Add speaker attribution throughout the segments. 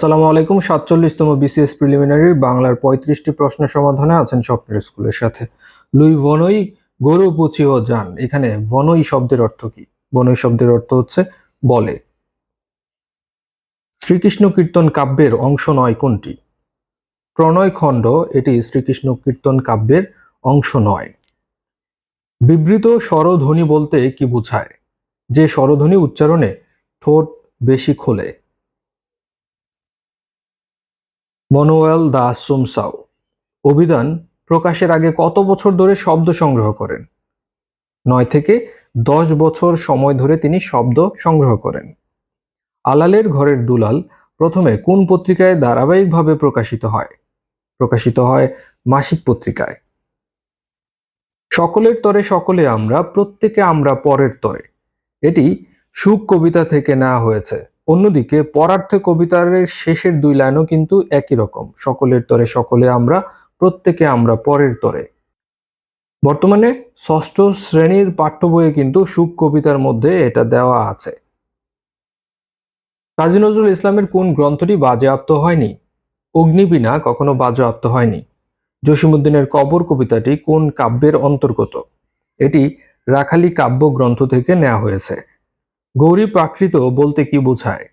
Speaker 1: আসসালামু আলাইকুম। সাতচল্লিশতম বিসিএস প্রিলিমিনারির বাংলার পঁয়ত্রিশটি প্রশ্ন সমাধানে আছেন স্বপ্নের স্কুলের সাথে। লুই বনই, গরু পুছিও যান। এখানে বনই শব্দের অর্থ কি? বনই শব্দের অর্থ হচ্ছে বলে। শ্রীকৃষ্ণ কীর্তন কাব্যের অংশ নয় কোনটি? প্রণয় খণ্ড, এটি শ্রীকৃষ্ণ কীর্তন কাব্যের অংশ নয়। বিবৃত স্বরধ্বনি বলতে কি বোঝায়? যে স্বরধ্বনি উচ্চারণে ঠোঁট বেশি খোলে। মনোয়েল দা সুমসাও। অভিধান প্রকাশের আগে কত বছর ধরে শব্দ সংগ্রহ করেন? নয় থেকে দশ বছর সময় ধরে তিনি শব্দ সংগ্রহ করেন। আলালের ঘরের দুলাল প্রথমে কোন পত্রিকায় ধারাবাহিকভাবে প্রকাশিত হয়? প্রকাশিত হয় মাসিক পত্রিকায়। সকলের তরে সকলে আমরা, প্রত্যেকে আমরা পরের তরে। এটি সুখ কবিতা থেকে নেওয়া হয়েছে। অন্যদিকে পরার্থে কবিতার শেষের দুই লাইনও কিন্তু একই রকম। সকলের তরে সকলে আমরা, প্রত্যেকে আমরা পরের তরে। বর্তমানে ষষ্ঠ শ্রেণির পাঠ্য বইয়ে কিন্তু সুখ কবিতার মধ্যে এটা দেওয়া আছে। কাজী নজরুল ইসলামের কোন গ্রন্থটি বাজেয়াপ্ত হয়নি? অগ্নিবীণা কখনো বাজেয়াপ্ত হয়নি? জসিমুদ্দিনের কবর কবিতাটি কোন কাব্যের অন্তর্গত? এটি রাখালি কাব্য গ্রন্থ থেকে নেওয়া হয়েছে। গৌরী প্রাকৃত বলতে কি বোঝায়?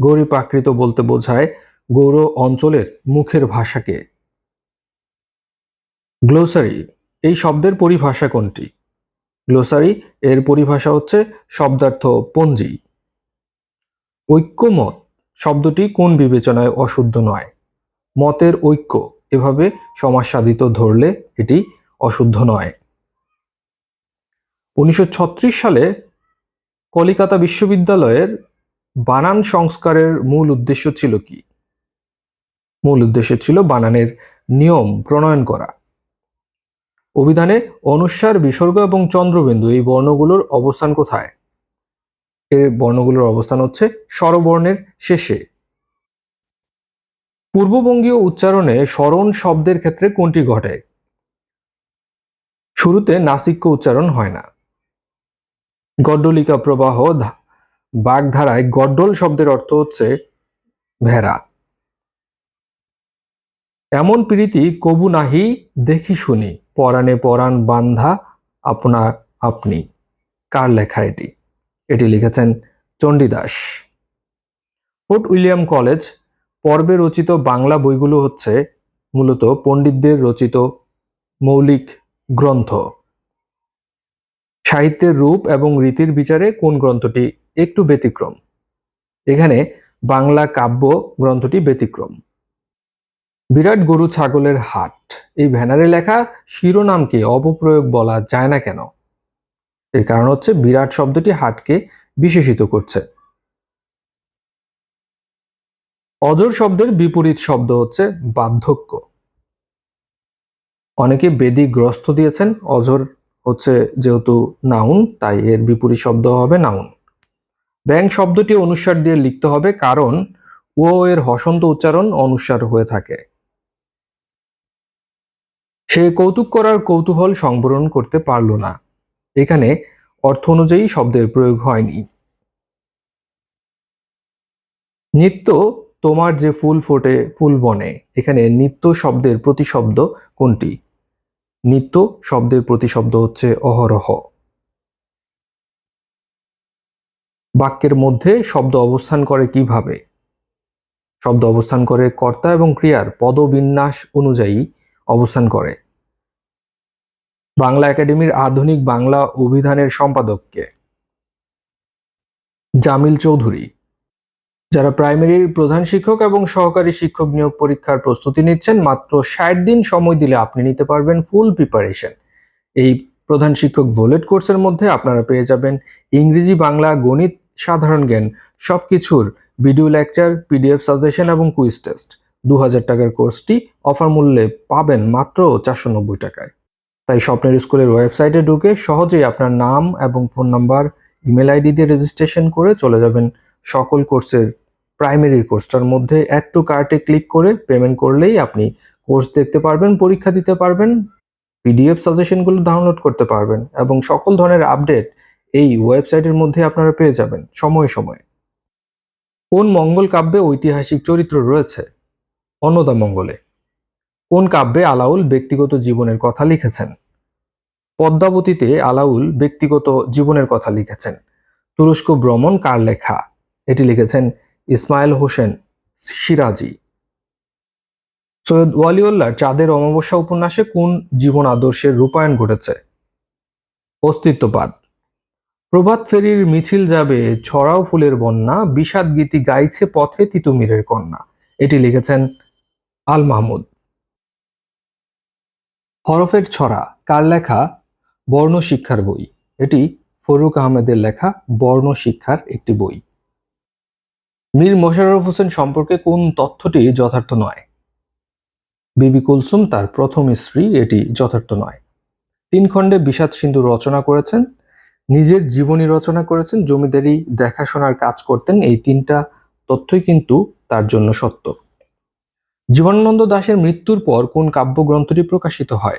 Speaker 1: গৌরী প্রাকৃত বলতে বোঝায় গৌর অঞ্চলের মুখের ভাষাকে। গ্লোসারি, এই শব্দের পরিভাষা কোনটি? গ্লোসারি, এর পরিভাষা হচ্ছে শব্দার্থ পঞ্জি। ঐক্যমত শব্দটি কোন বিবেচনায় অশুদ্ধ নয়? মতের ঐক্য, এভাবে সমাজ সাধিত ধরলে এটি অশুদ্ধ নয়। উনিশশো সালে কলিকাতা বিশ্ববিদ্যালয়ের বানান সংস্কারের মূল উদ্দেশ্য ছিল কি? মূল উদ্দেশ্য ছিল বানানের নিয়ম প্রণয়ন করা। অভিধানে অনুস্বার বিসর্গ এবং চন্দ্রবিন্দু, এই বর্ণগুলোর অবস্থান কোথায়? এর বর্ণগুলোর অবস্থান হচ্ছে স্বরবর্ণের শেষে। পূর্ববঙ্গীয় উচ্চারণে স্মরণ শব্দের ক্ষেত্রে কোনটি ঘটে? শুরুতে নাসিক্য উচ্চারণ হয় না। গড্ডলিকা প্রবাহ বাগধারায় গড্ডল শব্দের অর্থ হচ্ছে ভেড়া। এমন প্রীতি কবু নাহি দেখি শুনি, পরাণে পরাণ বান্ধা আপনা আপনি। কার লেখা এটি? এটি লিখেছেন চণ্ডীদাস। ফোর্ট উইলিয়াম কলেজ, পর্বে রচিত বাংলা বইগুলো হচ্ছে মূলত পণ্ডিতদের রচিত মৌলিক গ্রন্থ। সাহিত্যের রূপ এবং রীতির বিচারে কোন গ্রন্থটি একটু ব্যতিক্রম? এখানে বাংলা কাব্য গ্রন্থটি ব্যতিক্রম। বিরাট গরু ছাগলের হাট। এই ব্যানারে লেখা শিরোনামকে অপপ্রয়োগ বলা যায় না কেন? এর কারণ হচ্ছে বিরাট শব্দটি হাটকে বিশেষিত করছে। অজর শব্দের বিপরীত শব্দ হচ্ছে বার্ধক্য। অনেকে বেদি গ্রস্ত দিয়েছেন অজর হচ্ছে যেহেতু নাউন, তাই এর বিপরীত শব্দ হবে নাউন। ব্যাং শব্দটি অনুস্বার দিয়ে লিখতে হবে, কারণ ও এর হসন্ত উচ্চারণ অনুস্বার হয়ে থাকে। সে কৌতুক করার কৌতূহল সংবরণ করতে পারল না। এখানে অর্থ অনুযায়ী শব্দের প্রয়োগ হয়নি। নিত্য তোমার যে ফুল ফোটে, ফুল বনে, এখানে নিত্য শব্দের প্রতিশব্দ কোনটি? নিত্য শব্দের প্রতিশব্দ হচ্ছে অহরহ। বাক্যের মধ্যে শব্দ অবস্থান করে কীভাবে? শব্দ অবস্থান করে কর্তা এবং ক্রিয়ার পদবিন্যাস অনুযায়ী অবস্থান করে। বাংলা একাডেমির আধুনিক বাংলা অভিধানের সম্পাদককে জামিল চৌধুরী। যারা প্রাইমারির প্রধান শিক্ষক এবং সহকারী শিক্ষক নিয়োগ পরীক্ষার প্রস্তুতি নিচ্ছেন, মাত্র ষাট দিন সময় দিলে আপনি নিতে পারবেন ফুল প্রিপারেশন এই প্রধান শিক্ষক ভোলেট কোর্সের মধ্যে আপনারা পেয়ে যাবেন ইংরেজি, বাংলা, গণিত, সাধারণ জ্ঞান সব কিছুর ভিডিও লেকচার পিডিএফ সাজেশন এবং কুইজ টেস্ট দু হাজার টাকার কোর্সটি অফার মূল্যে পাবেন মাত্র চারশো নব্বই টাকায়। তাই স্বপ্নের স্কুলের ওয়েবসাইটে ঢুকে সহজেই আপনার নাম এবং ফোন নাম্বার ইমেল আইডি দিয়ে রেজিস্ট্রেশন করে চলে যাবেন সকল কোর্সের প্রাইমারি কোর্সটার মধ্যে অ্যাড টু কার্টে ক্লিক করে পেমেন্ট করলেই আপনি কোর্স দেখতে পারবেন, পরীক্ষা দিতে পারবেন পিডিএফ সাজেশনগুলো ডাউনলোড করতে পারবেন এবং সকল ধরনের আপডেট এই ওয়েবসাইটের মধ্যে আপনারা পেয়ে যাবেন সময়ে সময়ে। কোন মঙ্গল কাব্যে ঐতিহাসিক চরিত্র রয়েছে? অন্নদা মঙ্গলে। কোন কাব্যে আলাউল ব্যক্তিগত জীবনের কথা লিখেছেন? পদ্মাবতীতে আলাউল ব্যক্তিগত জীবনের কথা লিখেছেন। তুরস্ক ভ্রমণ কার লেখা? এটি লিখেছেন ইসমাইল হোসেন সিরাজি। সৈয়দ ওয়ালিউল্লাহ চাঁদের অমাবস্যা উপন্যাসে কোন জীবন আদর্শের রূপায়ণ ঘটেছে? অস্তিত্ববাদ। প্রভাত ফেরির মিছিল যাবে, ছড়াও ফুলের বন্যা, বিষাদ গীতি গাইছে পথে তিতুমিরের কন্যা। এটি লিখেছেন আল মাহমুদ। হরফের ছড়া, কার লেখা? বর্ণ শিক্ষার বই। এটি ফরুক আহমেদের লেখা বর্ণ শিক্ষার একটি বই। মীর মোশাররফ হোসেন সম্পর্কে কোন তথ্যটি যথার্থ নয়? বিবি কুলসুম, তার প্রথম স্ত্রী, এটি যথার্থ নয়। তিন খণ্ডে বিষাদ সিন্ধু রচনা করেছেন, নিজের জীবনী রচনা করেছেন, জমিদারি দেখাশোনার কাজ করতেন, এই তিনটা তথ্যই কিন্তু তার জন্য সত্য। জীবনানন্দ দাশের মৃত্যুর পর কোন কাব্যগ্রন্থটি প্রকাশিত হয়?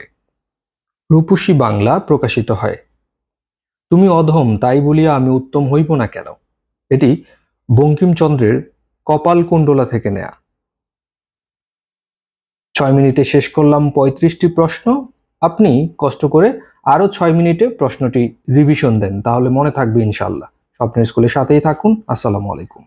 Speaker 1: রূপসী বাংলা প্রকাশিত হয়। তুমি অধম, তাই বলিয়া আমি উত্তম হইব না কেন? এটি বঙ্কিমচন্দ্রের কপালকুণ্ডলা থেকে নেয়া। ছয় মিনিটে শেষ করলাম পঁয়ত্রিশটি প্রশ্ন। আপনি কষ্ট করে আরও ছয় মিনিটে প্রশ্নটি রিভিশন দেন, তাহলে মনে থাকবে ইনশাল্লাহ স্বপ্নের স্কুলের সাথেই থাকুন। আসসালামু আলাইকুম।